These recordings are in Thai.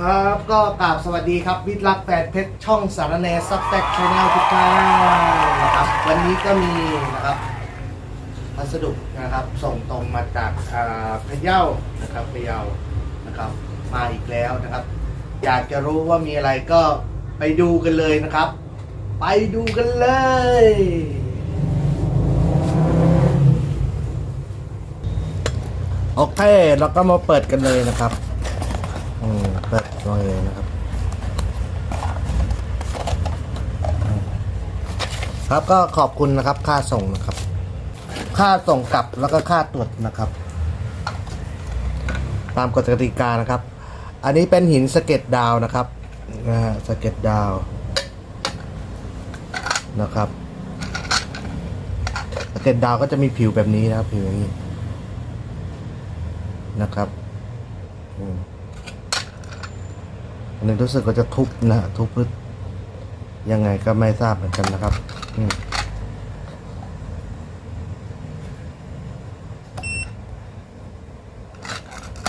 ครับก็กราบสวัสดีครับวิทย์รักแฟนเพชรช่องสารแนซับแตกชาแนลทุกท่านนะครับวันนี้ก็มีนะครับพัสดุนะครับ ส่งตรงมาจากอ่าพะเยานะครับพะเยานะครับ มาอีกแล้วนะครับ อยากจะรู้ว่ามีอะไรก็ไปดูกันเลยนะครับ ไปดูกันเลย โอเคเราก็มาเปิดกันเลยนะครับ อืมเปิดเลยนะครับ ครับก็ขอบคุณนะครับ ค่าส่งนะครับ ค่าส่งกลับแล้วก็ค่าตรวจนะครับ ตามกฎกติกานะครับ อันนี้เป็นหินสเก็ดดาวนะครับนะฮะสเก็ดดาวนะครับสเก็ดดาวก็จะมีผิวแบบนี้นะครับ ผิวอย่างนี้นะครับ อืม อันนี้รู้สึกว่าจะทุบนะทุบหรือยังไงก็ไม่ทราบเหมือนกันนะครับอื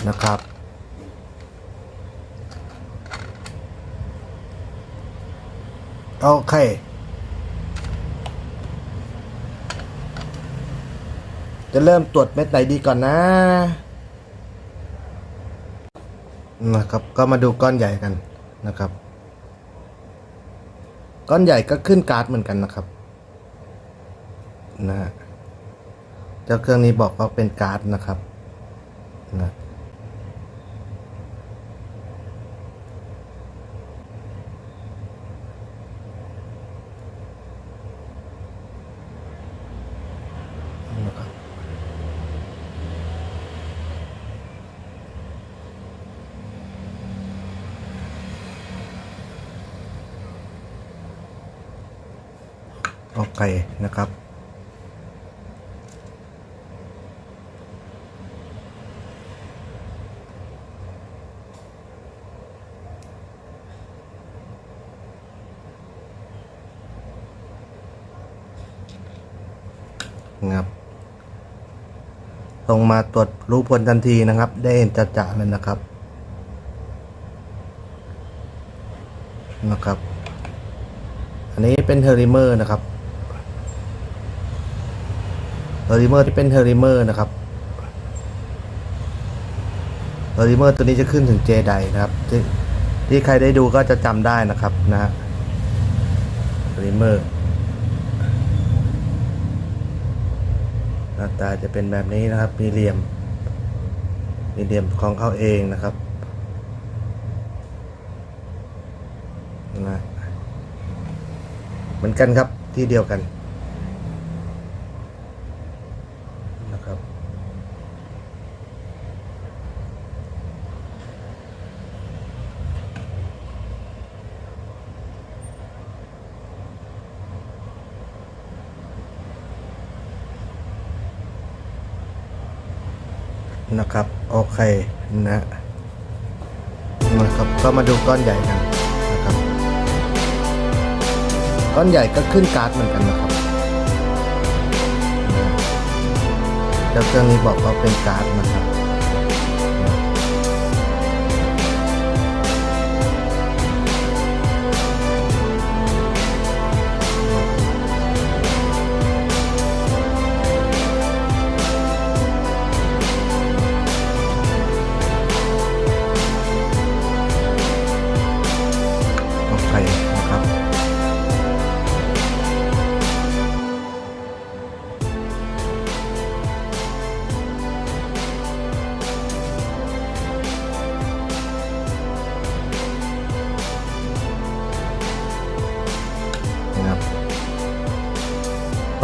นะครับ โอเค จะเริ่มตรวจเม็ดไหนดีก่อนนะ นะครับ ก็มาดูก้อนใหญ่กัน นะครับ ก้อนใหญ่ก็ขึ้นการ์ดเหมือนกันนะครับนะเจ้าเครื่องนี้บอกว่าเป็นการ์ดนะครับนะ โอเคนะครับนะครับส่งมาตรวจรู้ผลทันทีนะครับ ได้เห็นจะจะเลยนะครับ นะครับ อันนี้เป็นเฮอริเมอร์นะครับ เฮอริเมอร์ที่เป็นเฮอริเมอร์นะครับเฮอริเมอร์ตัวนี้จะขึ้นถึงเจไดนะครับที่ที่ใครได้ดูก็จะจำได้นะครับนะฮะเฮอริเมอร์หน้าตาจะเป็นแบบนี้นะครับ มีเหลี่ยม มีเหลี่ยมของเขาเองนะครับนะเหมือนกันครับที่เดียวกันนะครับ นะครับโอเคนะนะครับก็มาดูก้อนใหญ่กันนะครับก้อนใหญ่ก็ขึ้นการ์ดเหมือนกันนะครับเจ้าเครื่องนี้บอกว่าเป็นการ์ดนะครับ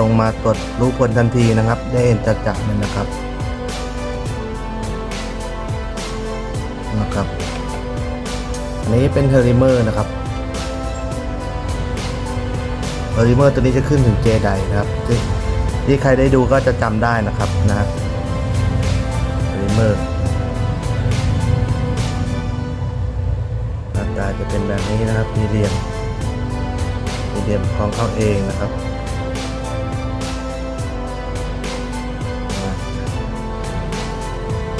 รงมาตรวจรู้ผลทันทีนะครับ ได้เห็นจัดจัเลยนะครับนะครับ อันนี้เป็นเฮอริเมอร์นะครับเฮอริเมอร์ตัวนี้จะขึ้นถึงเจไดนะครับที่ที่ใครได้ดูก็จะจำได้นะครับนะเฮอริเมอร์หน้าตาจะเป็นแบบนี้นะครับมีเหลี่ยมมีเหลี่ยมของเขาเองนะครับ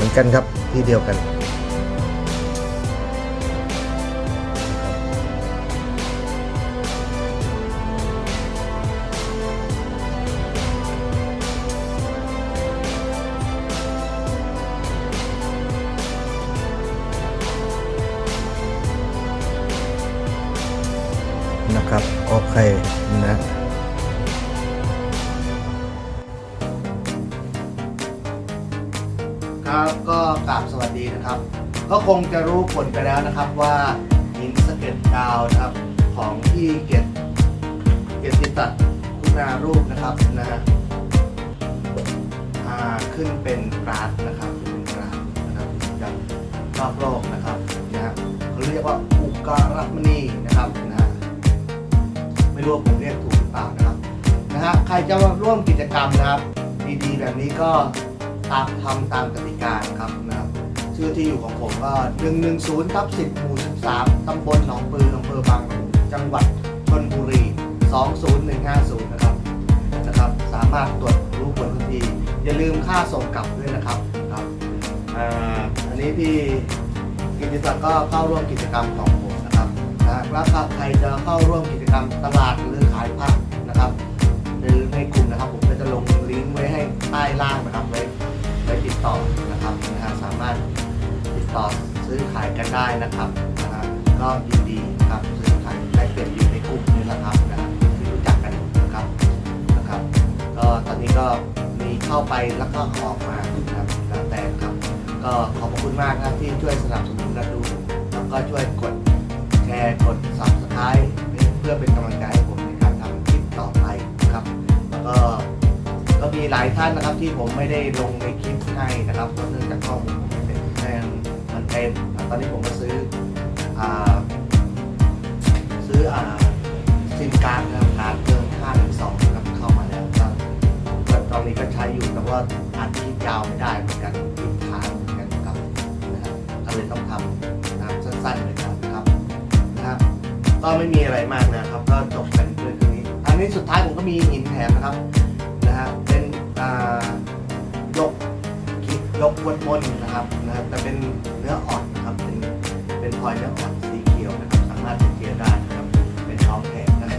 มือนกันครับที่เดียวกัน นะครับโอเคนะ นะครับ ก็คงจะรู้ผลไปแล้วนะครับว่าหินสะเก็ดดาวนะครับของที่เกตเกียรติตัดคุณารูปนะครับนะฮะอ่าขึ้นเป็นกราฟนะครับขึ้นเป็นกราฟนะครับจากรอบโลกนะครับนะฮะเขาเรียกว่าอุกการมณีนะครับนะฮะไม่รู้ผมเรียกถูกหรือเปล่านะครับนะฮะใครจะมาร่วมกิจกรรมนะครับ ดีๆ แบบนี้ก็ตามทำตามกติกาครับนะครับ ชื่อที่อยู่ของผมก็110ทับ10หมู่13ตำบลหนองปืออำเภอบางละมุงจังหวัดชนบุรี 20150 นะครับนะครับ สามารถตรวจรู้ผลทันที อย่าลืมค่าส่งกลับด้วยนะครับครับอ่าอันนี้พี่กิติศักดิ์ก็เข้าร่วมกิจกรรมของผมนะครับนะแล้วถ้าใครจะเข้าร่วมกิจกรรมตลาดหรือขายผักนะครับหรือในกลุ่มนะครับ ผมก็จะลงลิงก์ไว้ให้ใต้ล่างนะครับไว้ไว้ติดต่อนะครับนะฮะสามารถ ต่อซื้อขายกันได้นะครับนะฮะก็ยินดีครับซื้อขายได้เปรียบอยู่ในกลุ่มนี้แหละครับนะที่รู้จักกันนะครับนะครับ ก็ตอนนี้ก็มีเข้าไปแล้วก็ออกมานะครับแล้วแต่ครับ ก็ขอบคุณมากนะครับที่ช่วยสนับสนุนและดูแล้วก็ช่วยกดแชร์กด subscribe เพื่อเป็นกำลังใจให้ผมในการทำคลิปต่อไปนะครับ แล้วก็ก็มีหลายท่านนะครับที่ผมไม่ได้ลงในคลิปให้นะครับเพราะเนื่องจากข้อมูล เต็มแล้วตอนนี้ผมก็ซื้ออซื้ออซิมการ์ดนะครับการ์ดเพิ่ม5 1 2นะครับเข้ามาแล้วก็ตอนนี้ก็ใช้อยู่แต่ว่าอัดคลิปยาวไม่ได้เหมือนกันคลิปค้างเหมือนกันครับนะครับก็เลยต้องทำนะครับสั้นๆไปก่อนนะครับนะครับก็ไม่มีอะไรมากนะครับ ก็จบกันด้วยตรงนี้ อันนี้สุดท้ายผมก็มีหินแถมนะครับนะฮะ ยกวนบนนะครับนะครับ แต่เป็นเนื้ออ่อนนะครับ เป็นเป็นพลอยเนื้ออ่อนสีเขียวนะครับ สามารถเป็นเกียร์ได้นะครับ เป็นท้องแถมนะ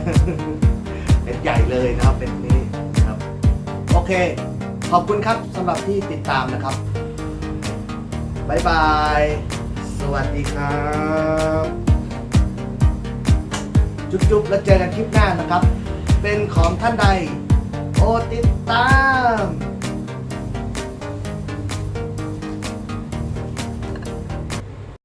เป็นใหญ่เลยนะครับ เป็นนี้นะครับ โอเค ขอบคุณครับสำหรับที่ติดตามนะครับบายบาย สวัสดีครับ จุ๊บๆ แล้วเจอกันคลิปหน้านะครับ เป็นของท่านใด โอติดตาม